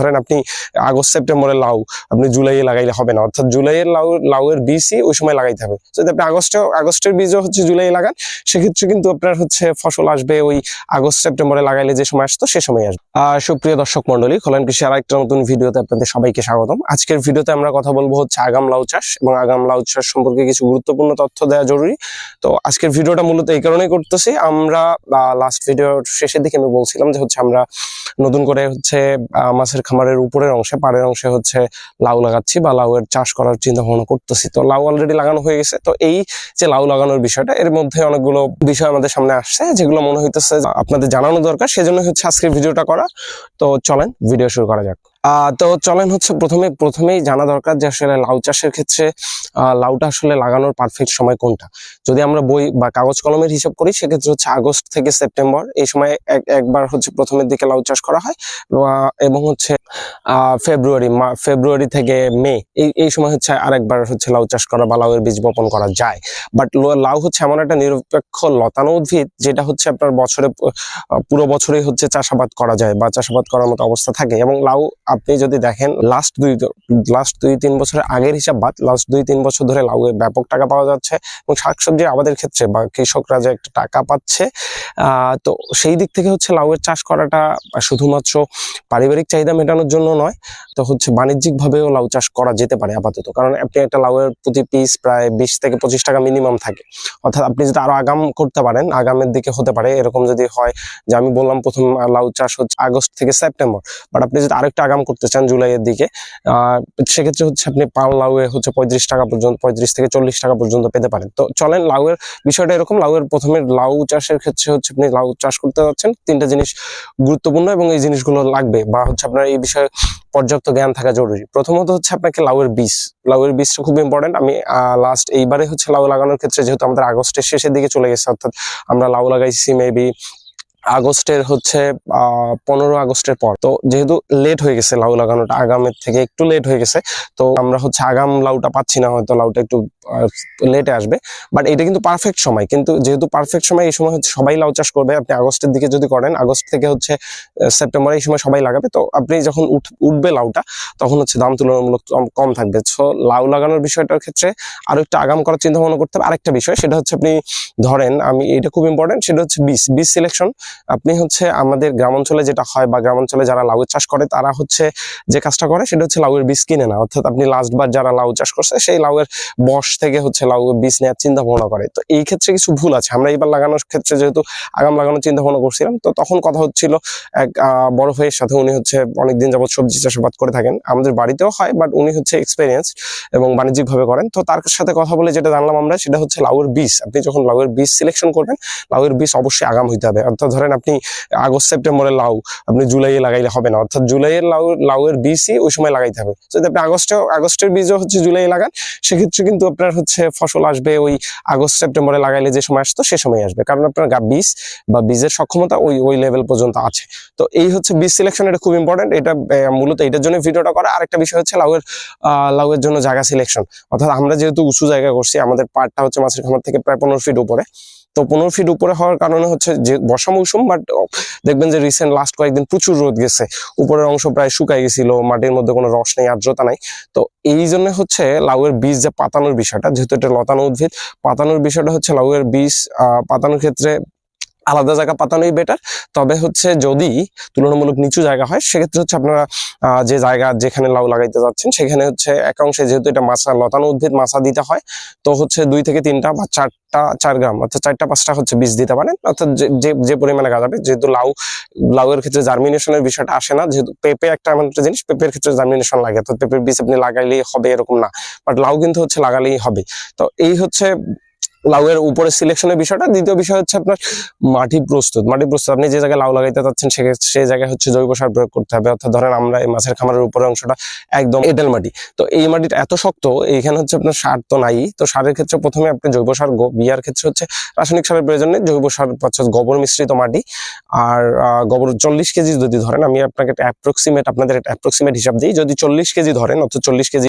ধরেন আপনি আগস্ট সেপ্টেম্বরে লাউ আপনি জুলাইয়ে লাগাইলে হবে না। অর্থাৎ জুলাইয়ের লাউ, লাউয়ের বীজই ওই সময় লাগাইতে হবে। যদি আপনি আগস্টে, আগস্টের বীজও হচ্ছে জুলাইয়ে লাগান, সেক্ষেত্রে কিন্তু আপনার হচ্ছে ফসল আসবে ওই আগস্ট, সেপ্টেম্বরে লাগাইলে যে সময় আসতো, সে সময় আসবে। সুপ্রিয় দর্শক মন্ডলী খোলান কৃষি আর একটা নতুন ভিডিওতে আপনাদের সবাইকে স্বাগতম। আজকের ভিডিওতে আমরা কথা বলব হচ্ছে আগাম লাউ চাষ এবং আগাম লাউ চাষ সম্পর্কে কিছু গুরুত্বপূর্ণ তথ্য দেওয়া জরুরি। তো আজকের ভিডিওটা মূলত এই কারণেই করতেছি। আমরা লাস্ট ভিডিওর শেষের দিকে আমি বলছিলাম যে হচ্ছে আমরা নতুন করে হচ্ছে মাছের খামারের উপরের অংশে, পাড়ের অংশে হচ্ছে লাউ লাগাচ্ছি বা লাউয়ের চাষ করার চিন্তা ভাবনা করতেছি। তো লাউ অলরেডি লাগানো হয়ে গেছে। তো এই যে লাউ লাগানোর বিষয়টা, এর মধ্যে অনেকগুলো বিষয় আমাদের সামনে আসছে, যেগুলো মনে হইতেছে আপনাদের জানানো দরকার সেজন্য হচ্ছে আজকের ভিডিওটা করা। তো চলেন, ভিডিও শুরু করা যাক। তো চলেন হচ্ছে প্রথমে, প্রথমেই জানা দরকার যে আসলে লাউ চাষের ক্ষেত্রে লাউটা আসলে লাগানোর পারফেক্ট সময় কোনটা? যদি আমরা বই বা কাগজ কলমের হিসাব করি, সেক্ষেত্রে হচ্ছে আগস্ট থেকে সেপ্টেম্বর, এই সময় এক- একবার হচ্ছে প্রথমের দিকে লাউ চাষ করা হয় এবং হচ্ছে ফেব্রুয়ারি ফেব্রুয়ারি থেকে মে, এই এই সময় হচ্ছে আরেকবার হচ্ছে লাউ চাষ করা বা লাউয়ের বীজ বপন করা যায়। বাট লাউ হচ্ছে এমন একটা নিরপেক্ষ লতানো উদ্ভিদ, যেটা হচ্ছে আপনার বছরে পুরো বছরই হচ্ছে চাষাবাদ করা যায়, বা চাষাবাদ করার মতো অবস্থা থাকে, এবং লাউ আপনি যদি দেখেন লাস্ট দুই লাস্ট দুই, তিন বছরের আগের হিসাব বাদ লাস্ট দুই, তিন বছর ধরে লাউয়ে ব্যাপক টাকা পাওয়া যাচ্ছে এবং শাকসবজি আমাদের ক্ষেত্রে বা কৃষকরা যে একটা টাকা পাচ্ছে তো সেই দিক থেকে হচ্ছে লাউয়ের চাষ করাটা শুধুমাত্র পারিবারিক চাহিদা মেটানোর জন্য নয়, তো হচ্ছে বাণিজ্যিক ভাবেও লাউ চাষ করা যেতে পারে আপাতত। কারণ আপনি একটা লাউয়ের প্রতি পিস প্রায় বিশ থেকে পঁচিশ টাকা মিনিমাম থাকে। অর্থাৎ আপনি যদি আরও আগাম করতে পারেন, আগামের দিকে হতে পারে। এরকম যদি হয় যে আমি বললাম প্রথম লাউ চাষ হচ্ছে আগস্ট থেকে সেপ্টেম্বর বাট আপনি যদি আরেকটা আগাম করতে চান জুলাইয়ের দিকে সেক্ষেত্রে হচ্ছে আপনি পাল লাউয়ে হচ্ছে পঁয়ত্রিশ টাকা পর্যন্ত, পঁয়ত্রিশ থেকে চল্লিশ টাকা পর্যন্ত পেতে পারেন। তো চলেন, লাউয়ের বিষয়টা এরকম, লাউয়ের প্রথমে লাউ চাষের ক্ষেত্রে হচ্ছে আপনি লাউ চাষ করতে যাচ্ছেন, তিনটা জিনিস গুরুত্বপূর্ণ এবং এই জিনিসগুলো লাগবে বা হচ্ছে আপনার এই বিষয়ে পর্যাপ্ত জ্ঞান থাকা জরুরি। প্রথমত হচ্ছে আপনাকে লাউয়ের বীজ, লাউয়ের বীজটা খুব ইম্পর্টেন্ট আমি লাস্ট এইবারে হচ্ছে লাউ লাগানোর ক্ষেত্রে যেহেতু আমাদের আগস্টের শেষের দিকে চলে গেছে, অর্থাৎ আমরা লাউ লাগাইছি মেবি আগস্টের হচ্ছে পনেরো আগস্টের পর। তো যেহেতু লেট হয়ে গেছে লাউ লাগানোটা, আগামের থেকে একটু লেট হয়ে গেছে, তো আমরা হচ্ছে আগাম লাউটা পাচ্ছি না, হয়তো লাউটা একটু লেটে আসবে। বাট এটা কিন্তু পারফেক্ট সময়, কিন্তু যেহেতু পারফেক্ট সময়, এই সময় হচ্ছে সবাই লাউ চাষ করবে। আপনি আগস্টের দিকে যদি করেন, আগস্ট থেকে হচ্ছে সেপ্টেম্বর এই সময় সবাই লাগাবে। তো আপনি যখন উঠ- উঠবে লাউটা, তখন হচ্ছে দাম তুলনামূলক কম- কম থাকবে। সো লাউ লাগানোর বিষয়টার ক্ষেত্রে আরও একটু আগাম করার চিন্তা ভাবনা করতে হবে। আরেকটা বিষয়, সেটা হচ্ছে আপনি ধরেন, আমি, এটা খুব ইম্পর্টেন্ট সেটা হচ্ছে বীজ বীজ সিলেকশন আপনি হচ্ছে আমাদের গ্রামাঞ্চলে যেটা হয় বা গ্রামাঞ্চলে যারা লাউয়ের চাষ করে, তারা হচ্ছে যে কাজটা করে সেটা হচ্ছে লাউয়ের বীজ কিনে না। অর্থাৎ আপনি লাস্ট বার যারা লাউ চাষ করছে, সেই লাউয়ের বস থেকে হচ্ছে লাউয়ের বীজ নেওয়ার চিন্তা ভাবনা করে। তো এই ক্ষেত্রে কিছু ভুল আছে। আমরা এবার লাগানোর ক্ষেত্রে যেহেতু আগাম লাগানোর চিন্তা ভাবনা করছিলাম, তো তখন কথা হচ্ছিল এক বড় ভাইয়ের সাথে উনি হচ্ছে অনেকদিন যাবত সবজি চাষাবাদ করে থাকেন। আমাদের বাড়িতেও হয় বাট উনি হচ্ছে এক্সপিরিয়েন্স এবং বাণিজ্যিক ভাবে করেন। তো তার সাথে কথা বলে যেটা জানলাম আমরা, সেটা হচ্ছে লাউয়ের বীজ। আপনি যখন লাউয়ের বীজ সিলেকশন করবেন, লাউয়ের বীজ অবশ্যই আগাম হইতে হবে। অর্থাৎ ধরেন আপনি আগস্ট, সেপ্টেম্বরে লাউ, আপনি জুলাইয়ে লাগাইলে হবে না। অর্থাৎ জুলাইয়ের লাউ, লাউয়ের বীজই ওই সময় লাগাইতে হবে। যদি আপনি আগস্টে, আগস্টের বীজও হচ্ছে জুলাইয়ে লাগান, সেক্ষেত্রে কিন্তু আপনার হচ্ছে ফসল আসবে ওই আগস্ট, সেপ্টেম্বরে লাগাইলে যে সময় আসতো, সে সময় আসবে। কারণ আপনার গা- বীজ বা বীজের সক্ষমতা ওই ওই লেভেল পর্যন্ত আছে। তো এই হচ্ছে বীজ সিলেকশন এটা খুব ইম্পর্টেন্ট এটা মূলত এটার জন্য ভিডিওটা করা। আরেকটা বিষয় হচ্ছে লাউয়ের লাউয়ের জন্য জায়গা সিলেকশন অর্থাৎ আমরা যেহেতু উঁচু জায়গা করছি, আমাদের পাটটা হচ্ছে মাছের খামার থেকে প্রায় পনেরো ফিট উপরে। তো পনেরো ফিট উপরে হওয়ার কারণে হচ্ছে যে বর্ষা মৌসুম বাট দেখবেন যে রিসেন্ট লাস্ট কয়েকদিন প্রচুর রোদ গেছে। উপরের অংশ প্রায় শুকাই গেছিল, মাটির মধ্যে কোনো রস নেই, আর্দ্রতা নাই। তো এই জন্য হচ্ছে লাউয়ের বীজ যে পাতানোর বিষয়টা, যেহেতু এটা লতানো উদ্ভিদ, পাতানোর বিষয়টা হচ্ছে লাউয়ের বীজ পাতানোর ক্ষেত্রে আলাদা জায়গা পাতানোই বেটার তবে হচ্ছে যদি তুলনামূলক নিচু জায়গা হয়, সেক্ষেত্রে হচ্ছে আপনারা যে জায়গা যেখানে লাউ লাগাইতে যাচ্ছেন, সেখানে হচ্ছে এক অংশে যেহেতু এটা মাছা, লতানো উদ্ভিদ মাছা দিতে হয়, তো হচ্ছে দুই থেকে তিনটা বা চারটা, চার গ্রাম, অর্থাৎ চারটা পাঁচটা হচ্ছে বীজ দিতে পারেন। অর্থাৎ যে- যে যে পরিমাণে গাজাবে, যেহেতু লাউ, লাউয়ের ক্ষেত্রে জার্মিনেশনের বিষয়টা আসে না, যেহেতু পেঁপে একটা এমন একটা জিনিস, পেঁপের ক্ষেত্রে জার্মিনেশন লাগে, অর্থাৎ পেঁপের বীজ আপনি লাগাইলেই হবে এরকম না বাট লাউ কিন্তু হচ্ছে লাগালেই হবে। তো এই হচ্ছে লাউয়ের উপরে সিলেকশনের বিষয়টা। দ্বিতীয় বিষয় হচ্ছে আপনার মাটি প্রস্তুত। মাটি প্রস্তুত, আপনি যে জায়গায় লাউ লাগাইতে চাচ্ছেন সে- সেই জায়গায় হচ্ছে জৈব সার প্রয়োগ করতে হবে। অর্থাৎ ধরেন আমরা এই মাছের খামারের উপরের অংশটা একদম এঁটেল মাটি। তো এই মাটিটা এত শক্ত, এইখানে হচ্ছে আপনার সার তো নাই। তো সারের ক্ষেত্রে প্রথমে আপনি জৈব সার বিয়ার ক্ষেত্রে হচ্ছে রাসায়নিক সারের প্রয়োজন নেই। জৈব সার হচ্ছে গোবর মিশ্রিত মাটি। আর গোবর চল্লিশ কেজি যদি ধরেন, আমি আপনাকে একটা অ্যাপ্রক্সিমেট আপনাদের একটা অ্যাপ্রক্সিমেট হিসাব দিই। যদি চল্লিশ কেজি ধরেন, অর্থাৎ চল্লিশ কেজি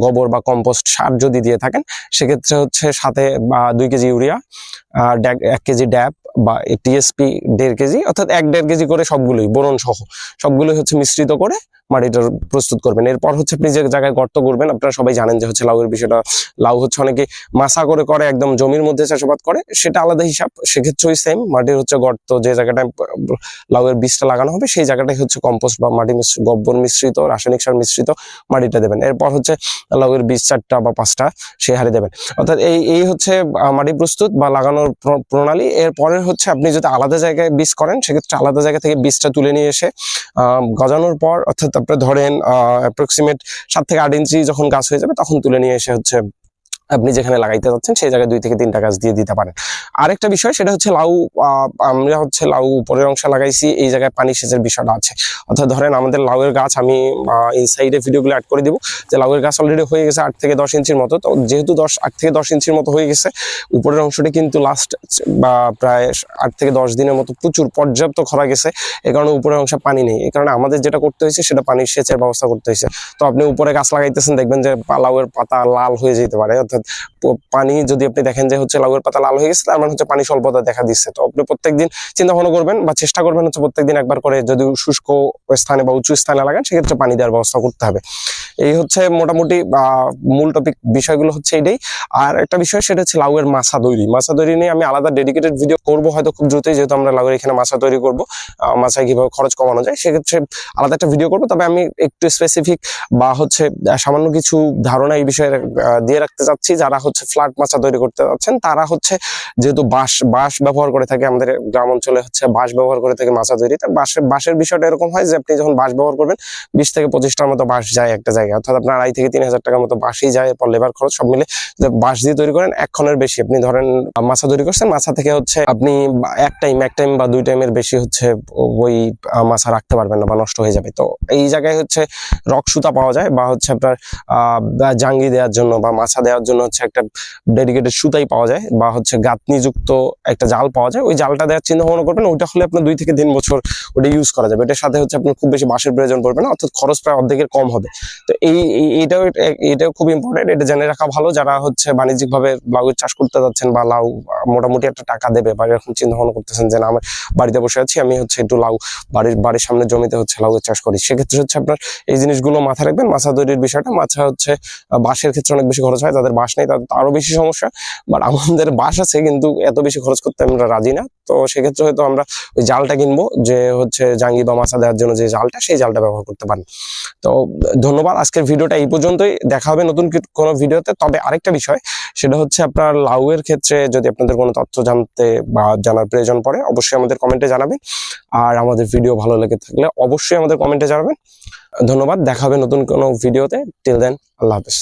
গোবর বা কম্পোস্ট সার যদি দিয়ে থাকেন, সেক্ষেত্রে হচ্ছে সাথে দুই কেজি ইউরিয়া, আর এক কেজি ড্যাপ বা টিএসপি দেড় কেজি, অর্থাৎ এক দেড় কেজি করে সবগুলোই, বোরন সহ। সবগুলোই হচ্ছে মিশ্রিত করে মাটিটা প্রস্তুত করবেন। এরপর হচ্ছে আপনি যে জায়গায় গর্ত করবেন, আপনারা সবাই জানেন যে হচ্ছে লাউয়ের বিষয়টা। লাউ হচ্ছে অনেকে মাসা করে করে, একদম জমির মধ্যে চাষাবাদ করে, সেটা আলাদা হিসাব সেক্ষেত্রে ওই সেম মাটির হচ্ছে গর্ত, যে জায়গাটায় লাউয়ের বীজটা লাগানো হবে, সেই জায়গাটাই হচ্ছে কম্পোস্ট বা মাটি গোবর মিশ্রিত, রাসায়নিক সার মিশ্রিত মাটিটা দেবেন। এরপর হচ্ছে লাউয়ের বীজ চারটা বা পাঁচটা সে হারে দেবেন। অর্থাৎ এই এই হচ্ছে মাটি প্রস্তুত বা লাগানোর প্র- প্রণালী। এরপরে হচ্ছে আপনি যদি আলাদা জায়গায় বীজ করেন, সেক্ষেত্রে আলাদা জায়গা থেকে বীজটা তুলে নিয়ে এসে গজানোর পর, অর্থাৎ আপনি ধরেন অ্যাপ্রক্সিমেট সাত থেকে আট ইঞ্চি যখন গাছ হয়ে যাবে, তখন তুলে নিয়ে এসে হচ্ছে আপনি যেখানে লাগাইতে যাচ্ছেন, সেই জায়গায় দুই থেকে তিনটা গাছ দিয়ে দিতে পারেন। আরেকটা বিষয়, সেটা হচ্ছে লাউ আমরা হচ্ছে লাউ উপরের অংশে লাগাইছি, এই জায়গায় পানি সেচের বিষয়টা আছে। অর্থাৎ ধরেন আমাদের লাউয়ের গাছ, আমি ইনসাইডে ভিডিওগুলো অ্যাড করে দিব, যে লাউয়ের গাছ অলরেডি হয়ে গেছে আট থেকে দশ ইঞ্চির মতো। তো যেহেতু দশ, আট থেকে দশ ইঞ্চির মতো হয়ে গেছে, উপরের অংশটি কিন্তু লাস্ট বা প্রায় আট থেকে দশ দিনের মতো প্রচুর পর্যাপ্ত খরা গেছে এই কারণে উপরের অংশে পানি নেই। এই কারণে আমাদের যেটা করতে হয়েছে, সেটা পানির সেচের ব্যবস্থা করতে হয়েছে। তো আপনি উপরে গাছ লাগাইতেছেন, দেখবেন যে লাউয়ের পাতা লাল হয়ে যেতে পারে, অর্থাৎ পানি যদি আপনি দেখেন যে হচ্ছে লাউয়ের পাতা লাল হয়ে গেছে, তার মানে হচ্ছে পানি স্বল্পতা দেখা দিচ্ছে। তো আপনি প্রত্যেকদিন চিন্তা ভাবনা করবেন বা চেষ্টা করবেন হচ্ছে প্রত্যেকদিন একবার করে যদি শুষ্ক স্থানে বা উঁচু স্থানে লাগান, সেক্ষেত্রে পানি দেওয়ার ব্যবস্থা করতে হবে। এই হচ্ছে মোটামুটি মূল টপিক বিষয়গুলো হচ্ছে এটাই। আর একটা বিষয় সেটা হচ্ছে লাউয়ের মাছা তৈরি। মাছা তৈরি নিয়ে আমি আলাদা ডেডিকেটেড ভিডিও করব হয়তো খুব দ্রুতই, যেহেতু আমরা লাউয়ের এখানে মাছা তৈরি করব। মাছায় কীভাবে খরচ কমানো যায়, সেক্ষেত্রে আলাদা একটা ভিডিও করব। তবে আমি একটু স্পেসিফিক বা হচ্ছে সামান্য কিছু ধারণা এই বিষয়ে দিয়ে রাখতে চাচ্ছি। যারা হচ্ছে ফ্ল্যাট মাছা তৈরি করতে যাচ্ছেন, তারা হচ্ছে যেহেতু বাঁশ বাঁশ ব্যবহার করে থাকে আমাদের গ্রাম অঞ্চলে হচ্ছে বাঁশ ব্যবহার করে থাকে মাছা তৈরি। তা বাঁশের বাঁশের বিষয়টা এরকম হয় যে আপনি যখন বাঁশ ব্যবহার করবেন, বিশ থেকে পঁচিশটার মতো বাঁশ যায় একটা জায়গায়। অর্থাৎ আপনার আড়াই থেকে তিন হাজার টাকার মতো বাঁশই যায় এরপর লেবার খরচ সব মিলে। বাঁশ দিয়ে তৈরি করেন, এক ক্ষণের বেশি। আপনি ধরেন, মাছা তৈরি করছেন, মাছা থেকে হচ্ছে আপনি এক টাইম এক টাইম বা দুই টাইমের বেশি হচ্ছে ওই মাছা রাখতে পারবেন না বা নষ্ট হয়ে যাবে। তো এই জায়গায় হচ্ছে রক সুতা পাওয়া যায় বা হচ্ছে আপনার জাঙ্গি দেওয়ার জন্য বা মাছা দেওয়ার জন্য হচ্ছে একটা ডেডিকেটেড সুতাই পাওয়া যায় বা হচ্ছে গাঁথনিযুক্ত একটা জাল পাওয়া যায়। ওই জালটা দেওয়ার চিন্তা ভাবনা করবেন, ওইটা হলে আপনার দুই থেকে তিন বছর ওটা ইউজ করা যাবে। এটার সাথে হচ্ছে আপনার খুব বেশি বাঁশের প্রয়োজন পড়বে না, অর্থাৎ খরচ প্রায় অর্ধেকের কম হবে। তো এই, এই- এইটাও এ- এটাও খুব ইম্পর্টেন্ট এটা জেনে রাখা ভালো। যারা হচ্ছে বাণিজ্যিকভাবে লাউয়ের চাষ করতে যাচ্ছেন বা লাউ মোটামুটি একটা টাকা দেবে বা এরকম চিন্তা ভাবনা করতেছেন যে না আমার বাড়িতে বসে আছি, আমি হচ্ছে একটু লাউ বাড়ির বাড়ির সামনে জমিতে হচ্ছে লাউয়ের চাষ করি। সেক্ষেত্রে হচ্ছে আপনার এই জিনিসগুলো মাথায় রাখবেন। মাছা তৈরির বিষয়টা, মাছা হচ্ছে বাঁশের ক্ষেত্রে অনেক বেশি খরচ হয়, তাদের বাঁশ নেই তাদের আরও বেশি সমস্যা। বাট আমাদের বাঁশ আছে, কিন্তু এত বেশি খরচ করতে আমরা রাজি না। তো সেক্ষেত্রে হয়তো আমরা ওই জালটা কিনবো, যে হচ্ছে জাঙ্গি বা মাছা দেওয়ার জন্য যে জালটা, সেই জালটা ব্যবহার করতে পারেন। তো ধন্যবাদ, আজকের ভিডিওটা এই পর্যন্তই। দেখা হবে নতুন কোনো ভিডিওতে। তবে আরেকটা বিষয়, সেটা হচ্ছে আপনার লাউয়ের ক্ষেত্রে যদি আপনাদের কোনো তথ্য জানতে বা জানার প্রয়োজন পড়ে, অবশ্যই আমাদের কমেন্টে জানাবেন। আর আমাদের ভিডিও ভালো লেগে থাকলে অবশ্যই আমাদের কমেন্টে জানাবেন। ধন্যবাদ, দেখা হবে নতুন কোনো ভিডিওতে। টিল দেন আল্লাহ হাফেজ।